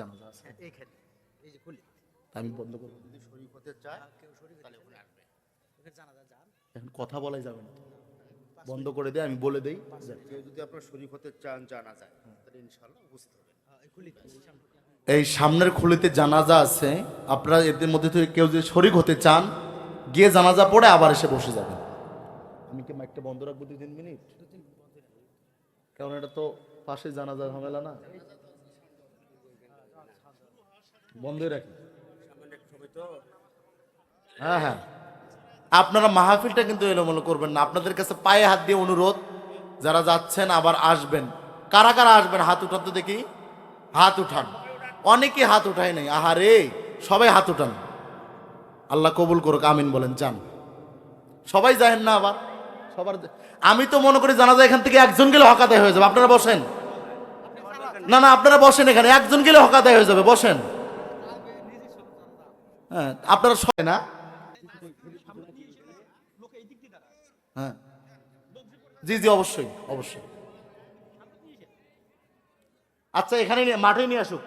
জানাজা আছে এই যে খুলি। আমি বন্ধ করব। যদি শরীর হতে চায় কেউ শরীর তাহলে ওখানে আসবে। জানাজা যান এখন কথা বলাই যাবে না। বন্ধ করে দেয় আমি বলে দেই। কেউ যদি আপনার শরীর হতে চান জানা যায় তাহলে ইনশাল্লাহ উপস্থিত হবে। হ্যাঁ, এই খুলি এই সামনে। এই সামনের খুলিতে জানাজা আছে। আপনারা এদের মধ্যে থেকে কেউ যদি শরিক হতে চান গিয়ে জানাজা পড়ে আবার এসে বসে যাবেন। আমি কি মাইকটা বন্ধ রাখব দুই তিন মিনিট? কারণ এটা তো পাশে জানাজা ঝামেলা না। বন্ধই রাখি। হ্যাঁ হ্যাঁ। আপনারা মাহফিলটা কিন্তু এলোমেলো করবেন না। আপনাদের কাছে পায়ে হাত দিয়ে অনুরোধ, যারা যাচ্ছেন আবার আসবেন। কারা কারা আসবেন? হাত উঠান তো দেখি। হাত উঠান। অনেকে হাত উঠায় নাই। আহারে, সবাই হাত উঠান। আল্লাহ কবুল করুক, আমিন বলেন, চান। সবাই যাহেন না আবার। সবার আমি তো মনে করি জানা যায় এখান থেকে একজন গেলে হকাদায় হয়ে যাবে। আপনারা বসেন। না না, আপনারা বসেন এখানে। একজন গেলে হকাদায় হয়ে যাবে। বসেন। হ্যাঁ আপনারা সবাই না। হ্যাঁ। জি জি অবশ্যই অবশ্যই। আচ্ছা এখানে মাঠে নিয়ে আসুক।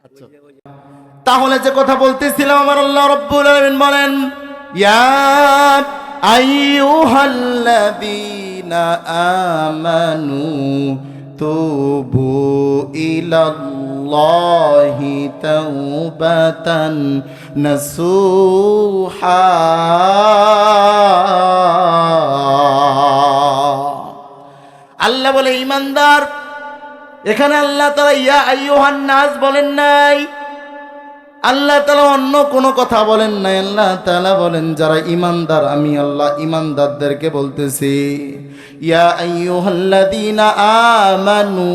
আচ্ছা। তাহলে যে কথা বলতেছিলাম আমার আল্লাহ রব্বুল আলামিন বলেন ইয়া আইয়ুহাল্লাযীনা আমানু তুবু ইলাল্লাহি তাওবাতান নাসুহা। আল্লাহ বলে, ইমানদার, এখানে আল্লাহ তালা ইয়া আইয়ুহান নাস বলেন নাই আল্লাহ তালা অন্য কোনো কথা বলেন নাই, আল্লাহ তালা বলেন, যারা ইমানদার আমি আল্লাহ ইমানদারদেরকে বলতেছি, ইয়া আমানু,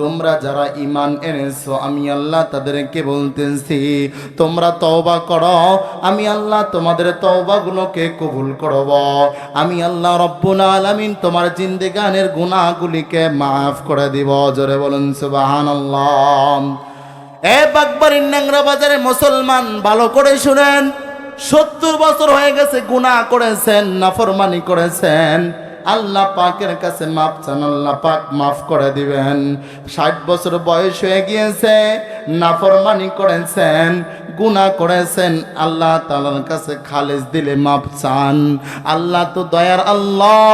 তোমরা যারা ইমান এনেছো, আমি আল্লাহ তাদেরকে বলতেছি, তোমরা তওবা করো, আমি আল্লাহ তোমাদের তওবাগুলোকে কবুল করব, আমি আল্লাহ রব্বুল আলামিন তোমার জিন্দেগানের গুনাহগুলিকে মাফ করে দিব, জোরে বলুন সুবহানাল্লাহ। এ বাগবাড়ির ন্যাংরা বাজারে মুসলমান, ভালো করে শুনেন। সত্তর বছর হয়ে গেছে, গুনাহ করেছেন, নাফরমানি করেছেন। আল্লাহ পাকের কাছে মাফ চান, আল্লাহ পাক মাফ করে দিবেন। ষাট বছর বয়স হয়ে গিয়েছে, নাফরমানি করেছেন, গুনাহ করেছেন। আল্লাহ তালার কাছে খালেজ দিলে মাপ চান। আল্লাহ তো দয়ার আল্লাহ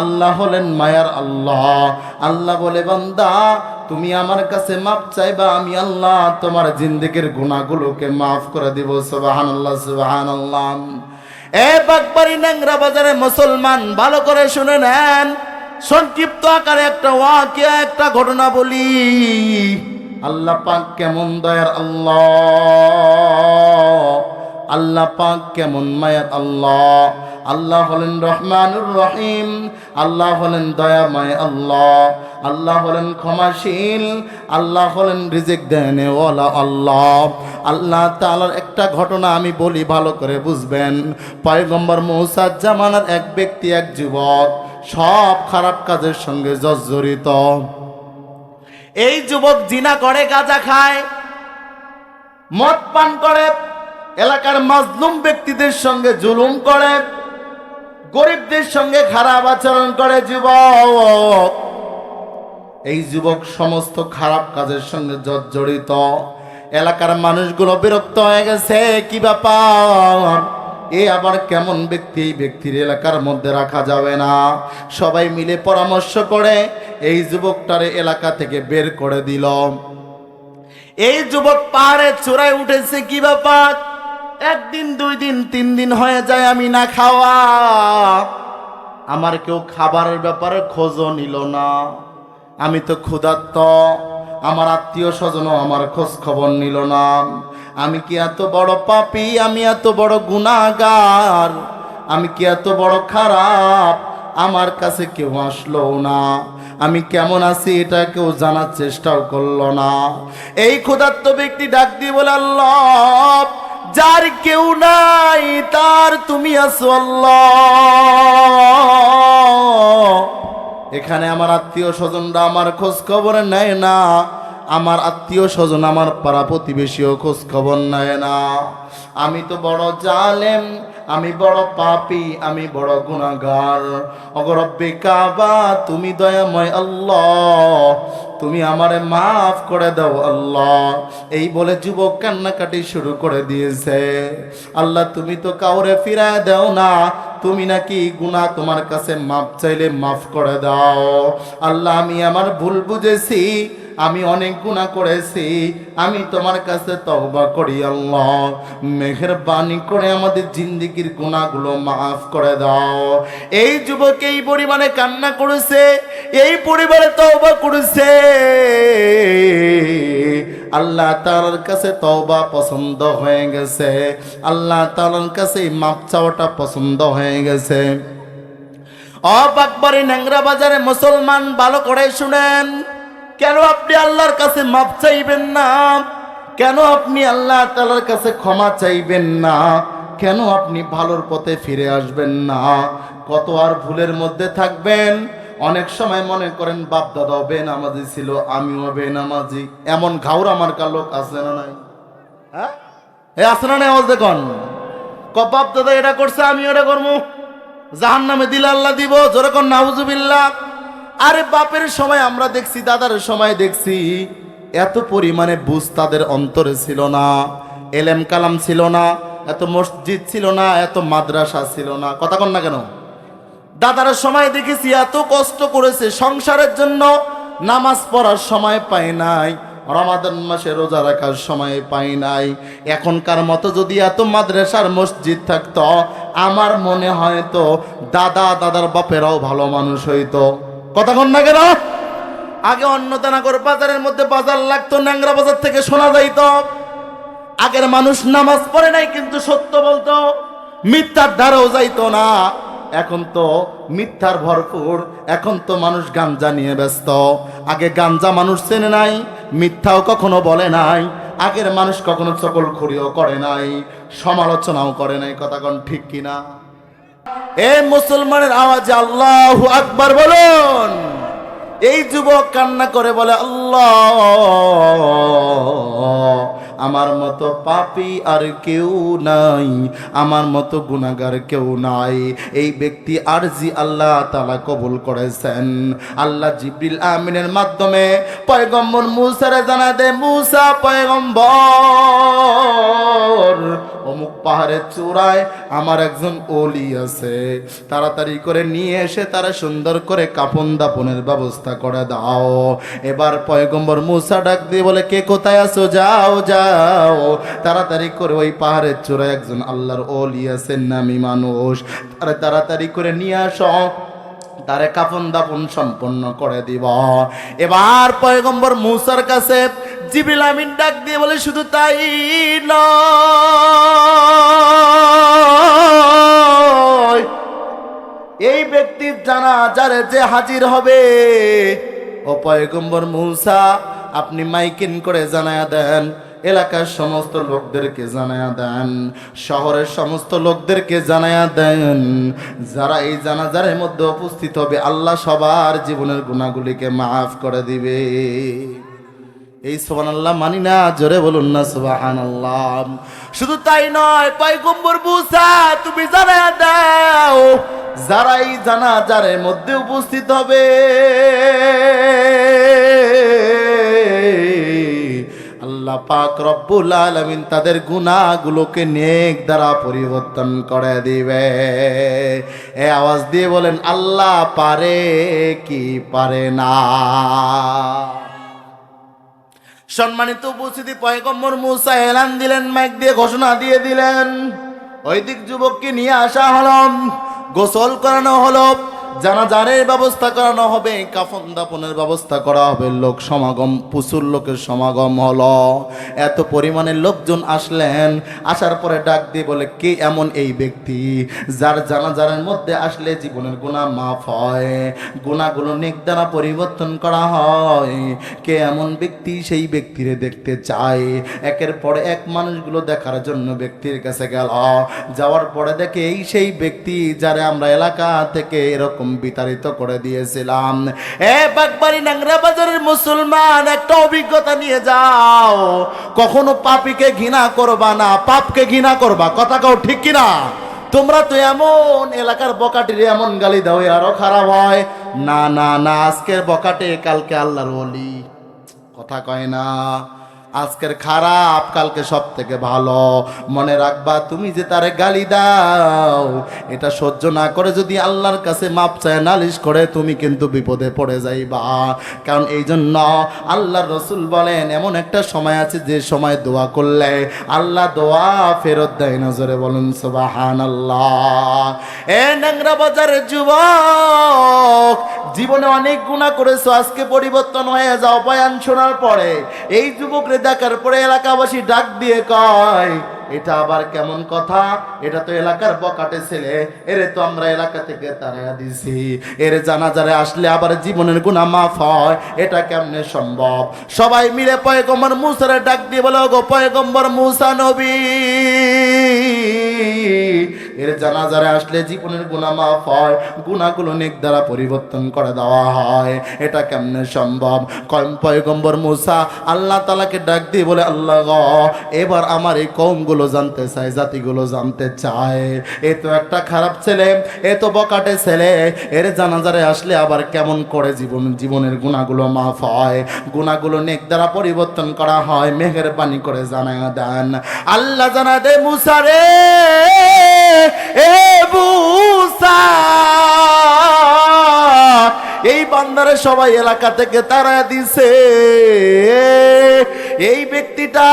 আল্লাহ হলেন মায়ার আল্লাহ। আল্লাহ বলে, বান্দা তুমি আমার কাছে মাপ চাইবা, আমি আল্লাহ তোমার জিন্দেগির গুণাগুলোকে মাফ করে দিব। সুবাহান আল্লাহ সুবাহান আল্লাহ এ বাগবাড়ি ন্যাংরা বাজারে মুসলমান, ভালো করে শুনে নেন। সংক্ষিপ্ত আকারে একটা ওয়াকিয়া, একটা ঘটনা বলি। আল্লাহ পাক কেমন দয়ার আল্লাহ। আল্লাহ পাক কেমন মায়ার আল্লাহ। আল্লাহ হলেন রহমানুর রহিম। আল্লাহ হলেন দয়াময় আল্লাহ। আল্লাহ হলেন ক্ষমাশীল, আল্লাহ হলেন রিজেক দেনে ওলা আল্লাহ। আল্লাহ তাআলার একটা ঘটনা আমি বলি, ভালো করে বুঝবেন। পয়গম্বর মৌসাদ জামানার এক ব্যক্তি, এক যুবক, সব খারাপ কাজের সঙ্গে জর্জরিত। এই যুবক জিনা করে, গাঁজা খায়, মদ পান করে, এলাকার মাজলুম ব্যক্তিদের সঙ্গে জুলুম করে, গরিবদের সঙ্গে খারাপ আচরণ করে যুবক। এই যুবক সমস্ত খারাপ কাজের সঙ্গে জর্জরিত। এলাকার মানুষগুলো বিরক্ত হয়ে গেছে, কি ব্যাপার? এ আবার কেমন ব্যক্তি এই ব্যক্তির এলাকার মধ্যে রাখা যাবে না? সবাই মিলে পরামর্শ করে এই যুবকটারে এলাকা থেকে বের করে দিল। এই যুবক পাহাড়ে চূড়ায় উঠেছে, কি ব্যাপার? একদিন, দুই দিন, তিন দিন হয়ে যায়, আমি না খাওয়া। আমার কেউ খাবারের ব্যাপারে খোঁজও নিল না। আমি তো ক্ষুধার্ত। আমার আত্মীয় স্বজনও আমার খোঁজ খবর নিল না। আমি কি এত বড় পাপি? আমি এত বড় গুণাগার আমি কি এত বড় খারাপ? আমার কাছে কেউ আসলো না। আমি কেমন আছি এটা কেউ জানার চেষ্টাও করল না। এই ক্ষুধার্ত ব্যক্তি ডাক দিয়ে বলে, আল্লাহ, যার কেউ নাই, তার তুমি আছো, আল্লাহ। এখানে আমার আত্মীয় স্বজনরা আমার খোঁজ খবর নেয় না। আমার আত্মীয় স্বজন আমার পাড়া প্রতিবেশীও খোঁজ খবর নেয় না। আমি তো বড় জালেম, আমি বড় পাপী, আমি বড় গুণাগার অগরব্বে কাবা, তুমি দয়াময় আল্লাহ, তুমি আমারে মাফ করে দাও আল্লাহ। এই বলে যুবক কান্নাকাটি শুরু করে দিয়েছে। আল্লাহ, তুমি তো কাউরে ফিরায় দাও না তুমি নাকি গুণা তোমার কাছে মাপ চাইলে মাফ করে দাও। আল্লাহ, আমি আমার ভুল বুঝেছি, আমি অনেক গুণা করেছি, আমি তোমার কাছে তওবা করি আল্লাহ। মেহেরবানি করে আমাদের জিন্দিগির গুণাগুলো মাফ করে দাও। এই যুবক এই পরিমাণে কান্না করেছে, এই পরিবারে তওবা করেছে। আল্লাহ তাআলার কাছে তওবা পছন্দ হয়ে গেছে। আল্লাহ তাআলার কাছে মাপ চাওয়াটা পছন্দ হয়ে গেছে। অবাকবারে ন্যাংরা বাজারে মুসলমান, ভালো করে শুনেন। কেন আপনি আল্লাহর কাছে মাপ চাইবেন না? কেন আপনি আল্লাহ তাআলার কাছে ক্ষমা চাইবেন না? কেন আপনি ভালোর পথে ফিরে আসবেন না? কত আর ভুলের মধ্যে থাকবেন? অনেক সময় মনে করেন বাপ দাদাও বেনামাজি ছিল, আমিও বেনামাজি। এমন ঘাউর আমার লোক আছে না নাই? হ্যাঁ? আছে না নাই আওয়াজ দেখুন? কবাব দাদা এটা করছে আমি এটা করব। জাহান নামে দিল আল্লাহ দিব যেরকম নাউজুবিল্লাহ। আরে বাপের সময় আমরা দেখছি, দাদার সময় দেখছি, এত পরিমাণে বুঝ তাদের অন্তরে ছিল না, এলেম কালাম ছিল না, এত মসজিদ ছিল না, এত মাদ্রাসা ছিল না। কথা কন না কেন? দাদার সময় দেখেছি, এত কষ্ট করেছে, সংসারের জন্য নামাজ পড়ার সময় পায় নাই, রমাদান মাসে রোজা রাখার সময় পাই নাই। এখনকার মতো যদি এত মাদ্রাসার মসজিদ থাকতো, আমার মনে হয় তো দাদা দাদার বাপেরাও ভালো মানুষ হইতো। কন না কেন? আগে অন্নদানাগর বাজারের মধ্যে বাজার লাগতো, ন্যাংরা বাজার থেকে শোনা যাইত। আগের মানুষ নামাজ পড়ে নাই, কিন্তু সত্য বলতো, মিথ্যার দ্বারাও যাইতো না। এখন তো মিথ্যার ভরপুর, এখন তো মানুষ গাঞ্জা নিয়ে ব্যস্ত। আগে গাঞ্জা মানুষ চেনে নাই, মিথ্যাও কখনো বলে নাই, আগের মানুষ কখনো চকল খুঁড়িও করে নাই, সমালোচনাও করে নাই, কথা কোন ঠিক কিনা? এ মুসলমানের আওয়াজে আল্লাহ আকবার বলুন। এই যুবক কান্না করে বলে, আল্লাহ আমার মতো পাপি আর কেউ নাই, আমার মতো গুণাগার কেউ নাই। এই ব্যক্তি আরজি আল্লাহ তালা কবুল করেছেন। আল্লাহ জিবিল আমিনের মাধ্যমে পয়গম্বর মুসারে জানা দে মুসা পয়গম্বর অমুক পাহাড়ের চূড়ায় আমার একজন ওলি আছে। তাড়াতাড়ি করে নিয়ে এসে তারা সুন্দর করে কাপন দাপনের ব্যবস্থা করে দাও। এবার পয়গম্বর মুসা ডাক দিয়ে বলে, কে কোথায় আছো? যাও যাও। তাড়াতাড়ি করে ওই পাহাড়ের চূড়ায় একজন আল্লাহর ওলি আছেন, নামি মানুষ। তারা তাড়াতাড়ি করে নিয়ে আসো। তারে কাফন দাপন সম্পন্ন করে দিব। এবার পয়গম্বর মুসার কাছে জিবিল আমিন ডাক দিয়ে বলে, শুধু তাই নয়, এই ব্যক্তির জানা যারে যে হাজির হবে। ও পয়গম্বর মুসা, আপনি মাইকিন করে জানায়া দেন। এলাকার সমস্ত লোকদেরকে জানায়া দেন, শহরের সমস্ত লোকদেরকে জানায়া দেন। যারা এই জানাজারের মধ্যে উপস্থিত হবে, আল্লাহ সবার জীবনের গুণাগুলিকে মাফ করে দিবে। এই সোহান আল্লাহ মানি না, জোরে বলুন না সোহান আল্লাহ শুধু তাই নয়, পয়গম্বর বুসা তুমি জানায়া দাও, যারা এই জানাজারের মধ্যে উপস্থিত হবে আল্লাহ পাক রব্বুল আলামিন তাদের গুনাহগুলোকে নেক দ্বারা পরিবর্তন করে দিবে। এ আওয়াজ দিয়ে বলেন, আল্লাহ পারে কি পারে না? সম্মানিত উপস্থিতি, পয়গম্বর মুসা এলান দিলেন, মাইক দিয়ে ঘোষণা দিয়ে দিলেন। ওই দিক যুবককে নিয়ে আসা হলো, গোসল করানো হলো। জানাজারের ব্যবস্থা করানো হবে, কাফন দাপনের ব্যবস্থা করা হবে, লোক সমাগম, প্রচুর লোকের সমাগম হলো। এত পরিমাণে লোকজন আসলেন, আসার পরে ডাক দিয়ে বলে, কে এমন এই ব্যক্তি যার জানাজারের মধ্যে আসলে জীবনের গুণা মাফ হয় গুণাগুলো নেক দ্বারা পরিবর্তন করা হয়? কে এমন ব্যক্তি সেই ব্যক্তিরে দেখতে চায়? একের পরে এক মানুষগুলো দেখার জন্য ব্যক্তির কাছে গেল। যাওয়ার পরে দেখে, এই সেই ব্যক্তি যারা আমরা এলাকা থেকে এরকম বিতাড়িত করে দিয়েছিলাম। এ বাগবাড়ি নাংরা বাজারের মুসলমান, একটা অভিজ্ঞতা নিয়ে যাও। কখনো পাপিকে ঘৃণা করবা না, পাপকে ঘৃণা করবা। কথা কাউ ঠিক কিনা? তোমরা তো এমন এলাকার বকাটির এমন গালি দাও আরও খারাপ হয়। না না না, আজকের বকাটে, কালকে আল্লাহর ওলি। কথা কয় না। আজকের খারাপ কালকে সব থেকে ভালো। মনে রাখবা, তুমি যে তারে গালি দাও, এটা সহ্য না করে যদি আল্লাহর কাছে মাপ চায়, নালিশ করে, তুমি কিন্তু বিপদে পড়ে যাইবা। কারণ এই জন্য আল্লাহর রসুল বলেন, এমন একটা সময় আছে যে সময় দোয়া করলে আল্লাহ দোয়া ফেরত দেয় নজরে বলুন সুবাহান আল্লাহ এ ন্যাংরা বাজারের যুবক, জীবনে অনেক গুণা করেছ, আজকে পরিবর্তন হয়ে যাও, বয়ান শোনার পরে। এই যুবকরে দেখার পরে এলাকাবাসী ডাক দিয়ে কয়, এটা আবার কেমন কথা? এটা তো এলাকার বকাটে ছেলে। এরে তো আমরা এলাকা থেকে তারা দিছি। এর জানাজারে আসলে আবার জীবনের গুণা মাফ হয়। এটা কেমনে সম্ভব? সবাই মিলে পয়গম্বর মুসারে ডাক দিয়ে বলো গো পয়গম্বর মুসা নবী। এর জানাজারে আসলে জীবনের গুণা মাফ হয়। গুণাগুলো নেক দ্বারা পরিবর্তন করে দেওয়া হয়। এটা কেমনে সম্ভব? কম পয়গম্বর মুসা, আল্লাহ তালাকে ডাক দিয়ে বলে, আল্লাহ গ, এবার আমার এই কমগুলো জানতে চায়, জাতিগুলো জানতে চায়। এ তো একটা খারাপ ছেলে, এ তো বকাটে ছেলে। এর জানাজারে আসলে আবার কেমন করে জীবন জীবনের গুণাগুলো মাফ হয়? গুণাগুলো নেক দ্বারা পরিবর্তন করা হয়। মেঘের পানি করে জানা দেন। আল্লাহ জানা দে মুসা রে! এ বুসা এই বান্দারে সবাই এলাকা থেকে তারা দিছে। এই ব্যক্তিটা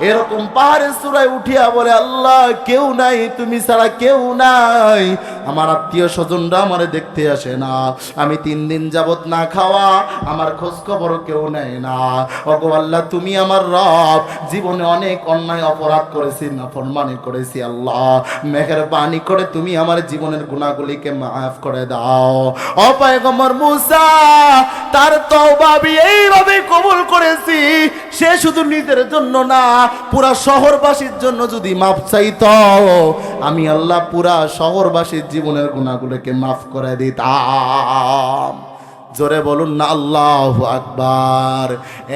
এরকম পাহাড়ের চূড়ায় উঠিয়া বলে, আল্লাহ, কেউ নাই, তুমি ছাড়া কেউ নাই। আমার আত্মীয় স্বজনরা আমারে দেখতে আসে না। আমি তিন দিন যাবত না খাওয়া, আমার খোঁজ খবর কেউ নেয় না। ওগো আল্লাহ, তুমি আমার রব। জীবনে অনেক অন্যায় অপরাধ করেছি না ফরমানি করেছি আল্লাহ। মেঘের বাণী করে তুমি আমার জীবনের গুণাগুলিকে মাফ করে দাও। অপায়গমর মুসা, তার তওবাবি এইভাবে কবুল করেছি। সে শুধু নিজের জন্য না, পুরা শহরবাসীর জন্য যদি মাফ চাইতো আমি আল্লাহ পুরা শহরবাসীর জীবনের গুণাগুলোকে মাফ করে দিতাম। জোরে বলুন না, আল্লাহ আকবার।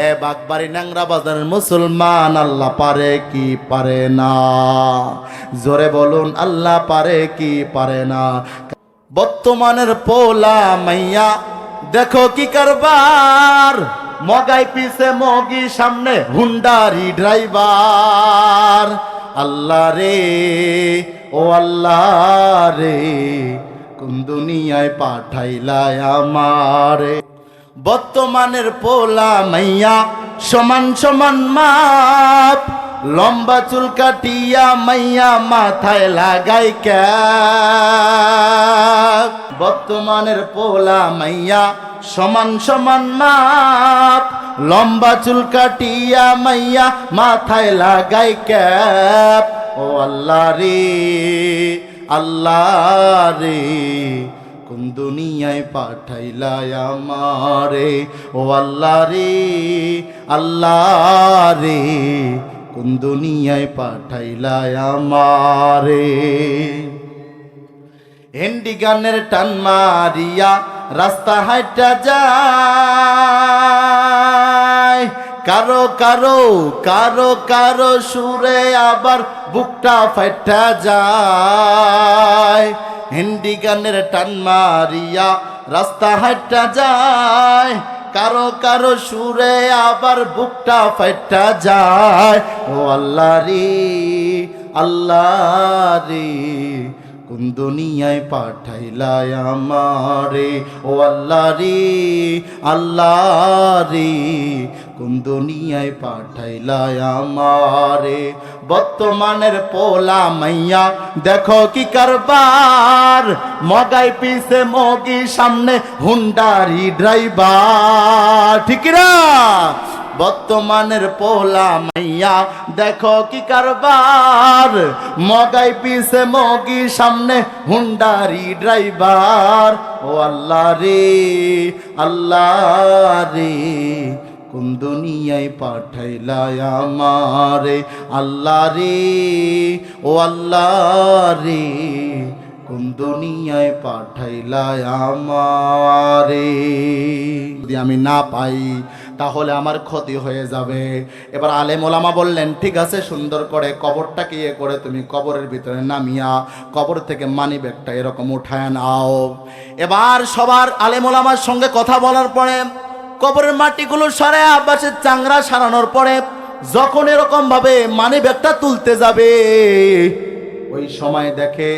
এ বাগবাড়ি ন্যাংরা বাজারের মুসলমান, আল্লাহ পারে কি পারে না? জোরে বলুন, আল্লাহ পারে কি পারে না? বর্তমানের পোলা মাইয়া, দেখো কি কারবার। মগাই পিছে মগি সামনে হুন্ডারি ড্রাইভার। আল্লাহ রে, ও আল্লাহ রে, কোন দুনিয়ায় পাঠাইলাই আমারে? বর্তমানের পোলা মাইয়া, সমান সমান মাপ লম্বা চুল কাটিয়া মাইয়া মাথায় লাগাই বর্তমানের পোলা মাইয়া সমান সমান মাপ। লম্বা চুল কাটিয়া মাইয়া মাথায় লাগাই ক্যাপ ও আল্লাহ রে আল্লাহ রে, কোন দুনিয়ায় পাঠাইলাই আমারে। ও আল্লাহ রে আল্লাহ রে কোন দুনিয়ায় পাঠাইলাই আমারে? হেন্ডি গানের টান মারিয়া রাস্তা হাইটা যায়। কারও কারও কারও কারও সুরে আবার বুকটা ফাইটা যায়। হিন্দি গানের টান মারিয়া রাস্তা হাইটা যায়। কারও কারও সুরে আবার বুকটা ফাইটা যায়। ও আল্লাহ রে আল্লাহ রে। দুনিয়ায় পাঠাইলাই আমারে? ও আল্লাহ রে আল্লাহ রে, কোন দুনিয়ায় পাঠাইলাই আমারে? বর্তমানের পোলা মাইয়া, দেখো কি কারবার। মগাই পিছে মগি সামনে হুন্ডারি ড্রাইভার। ঠিক না বর্তমানের পোলা মাইয়া, দেখো কি কারবার? মগাই পিছে মগি সামনে, হুন্ডারি ড্রাইভার। ও আল্লাহ রে আল্লাহ রে, কোন দুনিয়ায় পাঠাইলাই আমারে? আল্লাহ রে, ও আল্লাহ রে, কোন দুনিয়ায় পাঠাইলাই আমারে? যদি আমি না পাই তাহলে আমার ক্ষতি হয়ে যাবে। এবার আলেম ওলামা বললেন, ঠিক আছে, সুন্দর করে কবরটাকে ইয়ে করে তুমি কবরের ভিতরে নামিয়া কবর থেকে মানি ব্যাগটা এরকম উঠায় নাও। এবার সবার আলেম ওলামার সঙ্গে কথা বলার পরে, কবরের মাটিগুলো সরে আব্বাসের চাংরা সারানোর পরে যখন এরকম ভাবে মানি ব্যাগটা তুলতে যাবে, ওই সময় দেখে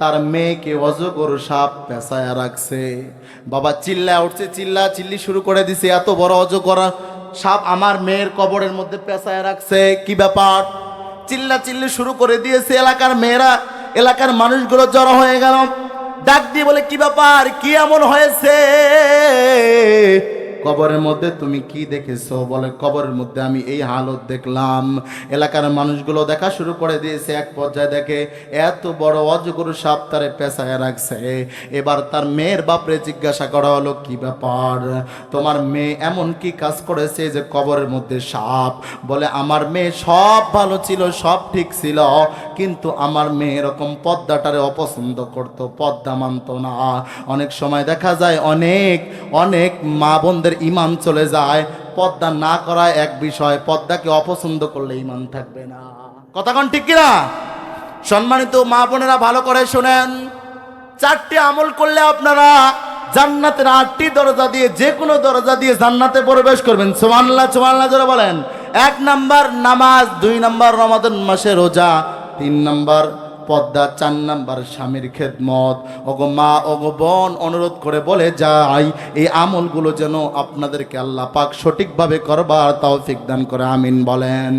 তার মেয়েকে অজগর সাপ পেঁচায় রাখছে। বাবা চিল্লা উঠছে চিল্লা চিল্লি শুরু করে দিছে, এত বড় অজগর সাপ আমার মেয়ের কবরের মধ্যে পেঁচায় রাখছে, কি ব্যাপার? চিল্লা চিল্লি শুরু করে দিয়েছে এলাকার মেয়েরা, এলাকার মানুষগুলো জড়ো হয়ে গেল। ডাক দিয়ে বলে, কি ব্যাপার? কি এমন হয়েছে? কবরের মধ্যে তুমি কি দেখেছ? বলে, কবরের মধ্যে আমি এই হালত দেখলাম। এলাকার মানুষগুলো দেখা শুরু করে দিয়েছে। এক পর্যায়ে দেখে এত বড় অজগর সাপ তারে পেশায় রাখছে। এবার তার মেয়ের বাপরে জিজ্ঞাসা করা হলো, কি ব্যাপার? তোমার মেয়ে এমন কি কাজ করেছে যে কবরের মধ্যে সাপ? বলে, আমার মেয়ে সব ভালো ছিল, সব ঠিক ছিল। কিন্তু আমার মেয়ে এরকম পদ্মাটারে অপছন্দ করত, পদ্মা মানত না। অনেক সময় দেখা যায় অনেক অনেক মা বোনদের ইমান চলে যায়, পদ্মা না করা এক বিষয়, পদ্মাকে অপছন্দ করলে ইমান থাকবে না। কথা কোন ঠিক কিনা? সম্মানিত মা বোনেরা, ভালো করে শোনেন। চারটি আমল করলে আপনারা জান্নাতের আটটি দরজা দিয়ে, যে কোনো দরজা দিয়ে জান্নাতে প্রবেশ করবেন। সোমান্লা সোমান্লা যারা বলেন। এক নাম্বার নামাজ, দুই নাম্বার রমাদান মাসে রোজা তিন নাম্বার, পদ্মা চার নাম্বার স্বামীর খেদমত। ওগো মা, ওগো বোন, অনুরোধ করে বলে যাই, এই আমলগুলো যেন আপনাদেরকে আল্লাহ পাক সঠিকভাবে করবার তাও দান করে, আমিন বলেন।